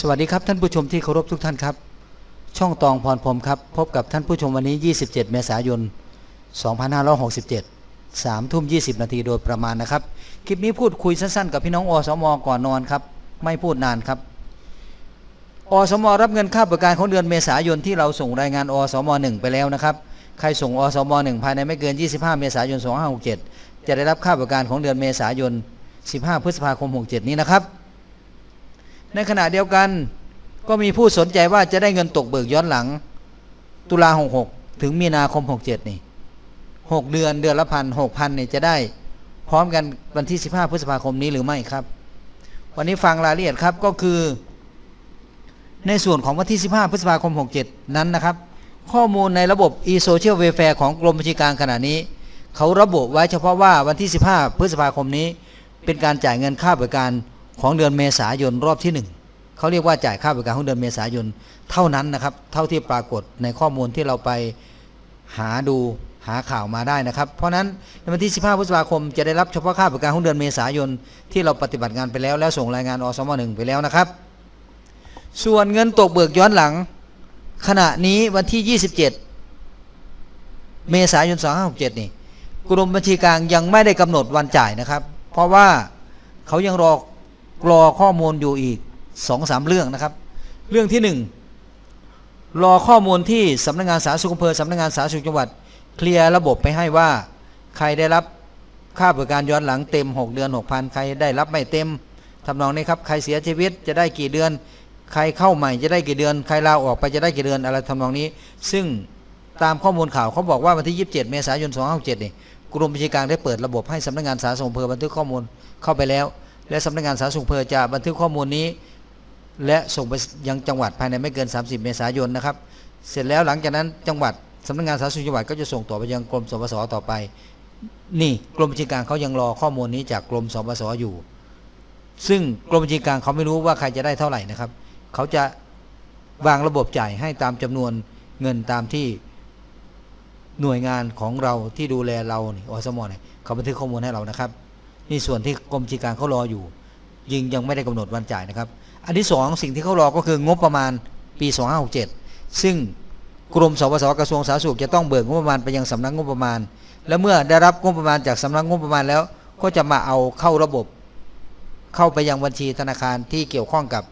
สวัสดีครับท่านผู้ชมที่เคารพทุกท่านครับ ช่องตองพรพรมครับ พบกับท่านผู้ชมวันนี้ 27 เมษายน 2567 3ทุ่ม 20 นาทีโดยประมาณนะครับ คลิปนี้พูดคุยสั้นๆ กับพี่น้องอสมก่อนนอนครับ ไม่พูดนานครับอสมรับเงินค่าบริการของเดือนเมษายนที่เราส่งรายงานอสม1ไปแล้วนะครับ ใครส่งอสม1ภายในไม่เกิน 25 เมษายน 2567 จะได้รับค่าบริการของเดือนเมษายน 15 พฤษภาคม 67 นี้นะครับ ในขณะเดียวกันก็มีผู้สนใจว่าจะได้เงินตกเบิกย้อนหลัง ตุลา66ถึงมีนาคม67นี่6เดือนเดือนละพันหกพันนี่จะได้พร้อมกันวันที่15พฤษภาคมนี้หรือไม่ครับ วันนี้ฟังรายละเอียดครับก็คือ ในส่วนของวันที่15พฤษภาคม67นั้นนะครับ ข้อมูลในระบบ e-social welfare ของกรมบัญชีกลางขณะนี้ เขาระบุไว้เฉพาะว่าวันที่15พฤษภาคมนี้ เป็นการจ่ายเงินค่าบริการ ของเดือนเมษายนรอบที่ 1เขาเรียกว่าจ่ายค่าบริการของเดือนเมษายนเท่านั้นนะครับ เท่าที่ปรากฏในข้อมูลที่เราไปหาดูหาข่าวมาได้นะครับ เพราะนั้นในวันที่ 15 พฤษภาคมจะได้รับเฉพาะค่าบริการของเดือนเมษายนที่เราปฏิบัติงานไปแล้ว แล้วส่งรายงานอสมหนึ่งไปแล้วนะครับ ส่วนเงินตกเบิกย้อนหลัง ขณะนี้วันที่ 27 เมษายน 2567 นี่กรมบัญชีกลางยังไม่ได้กำหนดวันจ่ายนะครับ เพราะว่าเขายังรอ รอข้อมูลอยู่อีกสองสามเรื่องนะครับ เรื่องที่หนึ่งรอข้อมูลที่สำนักงานสาธารณสุขอำเภอสำนักงานสาธารณสุขจังหวัด เคลียร์ระบบไปให้ว่า ใครได้รับค่าบริการย้อนหลังเต็ม 6 เดือน 6,000 ใครได้รับไม่เต็มทำนองนี้ครับ ใครเสียชีวิตจะได้กี่เดือน ใครเข้าใหม่จะได้กี่เดือน ใครลาออกไปจะได้กี่เดือนอะไรทำนองนี้ ซึ่งตามข้อมูลข่าวเขาบอกว่าวันที่ 27 เมษายน 2567นี่กรมบัญชีกลางได้เปิดระบบให้สำนักงานสาธารณสุขอำเภอบันทึกข้อมูลเข้าไปแล้ว และสำนักงานสาธารณสุขอำเภอจะบันทึกข้อมูลนี้ และส่งไปยังจังหวัดภายในไม่เกิน 30 เมษายนนะครับ เสร็จแล้วหลังจากนั้นจังหวัดสำนักงานสาธารณสุขจังหวัดก็จะส่งต่อไปยังกรมสปสต่อไป นี่กรมบัญชีกลางเขายังรอข้อมูลนี้จากกรมสปสอยู่ ซึ่งกรมบัญชีกลางเขาไม่รู้ว่าใครจะได้เท่าไหร่นะครับ เขาจะวางระบบจ่ายให้ตามจำนวนเงินตามที่หน่วยงานของเราที่ดูแลเราอสมเนี่ยเขาบันทึกข้อมูลให้เรานะครับ นี่ส่วนที่กรมบัญชีกางเขารออยู่ ยิงยังไม่ได้กำหนดวันจ่ายนะครับ อันที่สองสิ่งที่เขารอก็คืองบประมาณปี 2567 ซึ่งกรมสปสกระทรวงสาธารณสุขจะต้องเบิกงบประมาณไปยังสำนักงบประมาณ และเมื่อได้รับงบประมาณจากสำนักงบประมาณแล้ว ก็จะมาเอาเข้าระบบ เข้าไปยังบัญชีธนาคารที่เกี่ยวข้องกับ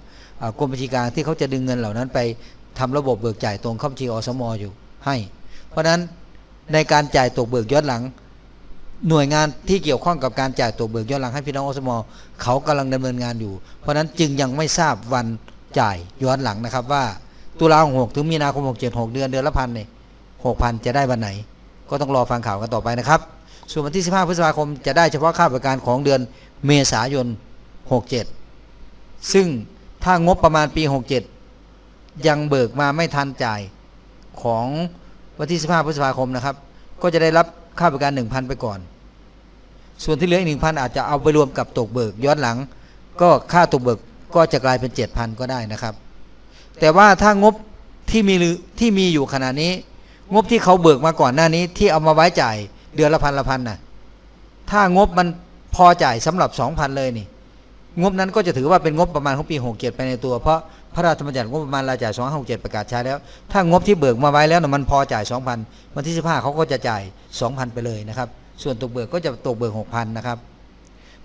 กรมบัญชีกลางที่เขาจะดึงเงินเหล่านั้นไปทำระบบเบิกจ่ายตรงเข้าบัญชีอสมอยู่ให้ เพราะฉะนั้นในการจ่ายตกเบิกย้อนหลัง หน่วยงานที่เกี่ยวข้องกับการจ่ายตัวเบิกย้อนหลังให้พี่น้องอสมเขากำลังดำเนินงานอยู่ เพราะฉะนั้นจึงยังไม่ทราบวันจ่ายย้อนหลังนะครับว่าตุลาหกถึงมีนาคมหกเจ็ดหกเดือนเดือนละพันเนี่ยหกพันจะได้วันไหน ก็ต้องรอฟังข่าวกันต่อไปนะครับ ส่วนวันที่15พฤษภาคมจะได้เฉพาะค่าบริการของเดือนเมษายน67ซึ่งถ้างบประมาณปี67ยังเบิกมาไม่ทันจ่ายของวันที่15พฤษภาคมนะครับ ก็จะได้รับค่าบริการ1,000ไปก่อน ส่วนที่เหลืออีก1,000อาจจะเอาไปรวมกับตกเบิกย้อนหลัง ก็ค่าตกเบิกก็จะกลายเป็น7,000ก็ได้นะครับ แต่ว่าถ้างบที่มีหรือที่มีอยู่ขณะนี้ งบที่เขาเบิกมาก่อนหน้านี้ที่เอามาไว้จ่ายเดือนละพันละพันน่ะถ้างบมันพอจ่ายสำหรับ2,000เลยนี่ งบนั้นก็จะถือว่าเป็นงบประมาณของปี67ไปในตัว เพราะพระราชบัญญัติงบประมาณรายจ่าย2567ประกาศใช้แล้ว ถ้างบที่เบิกมาไว้แล้วนะมันพอจ่าย2,000วันที่15เขาก็จะจ่าย2,000ไปเลยนะครับ ส่วนตกเบิกก็จะตกเบิก6,000นนะครับ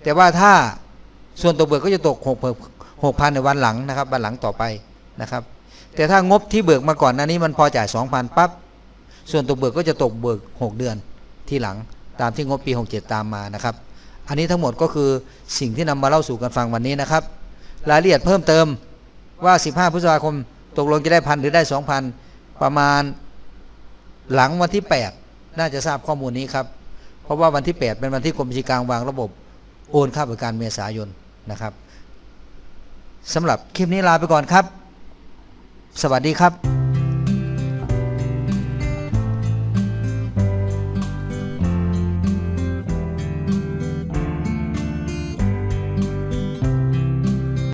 แต่ว่าถ้าส่วนตกเบิกก็จะตก6 6,000ในวันหลังนะครับ วันหลังต่อไปนะครับ แต่ถ้างบที่เบิกมาก่อนหน้านี้มันพอจ่าย2,000ปั๊บส่วนตกเบิกก็จะตกเบิก6เดือนที่หลังตามที่งบปี 67 ตามมานะครับ อันนี้ทั้งหมดก็คือสิ่งที่นำมาเล่าสู่กันฟังวันนี้นะครับ รายละเอียดเพิ่มเติมว่า 15 พฤษภาคมตกลงจะได้พันหรือได้ 2,000 ประมาณหลังวันที่ 8 น่าจะทราบข้อมูลนี้ครับ เพราะว่าวันที่ 8 เป็นวันที่กรมบัญชีกลางวางระบบโอนค่าบริการเมษายนนะครับสำหรับคลิปนี้ลาไปก่อนครับ สวัสดีครับ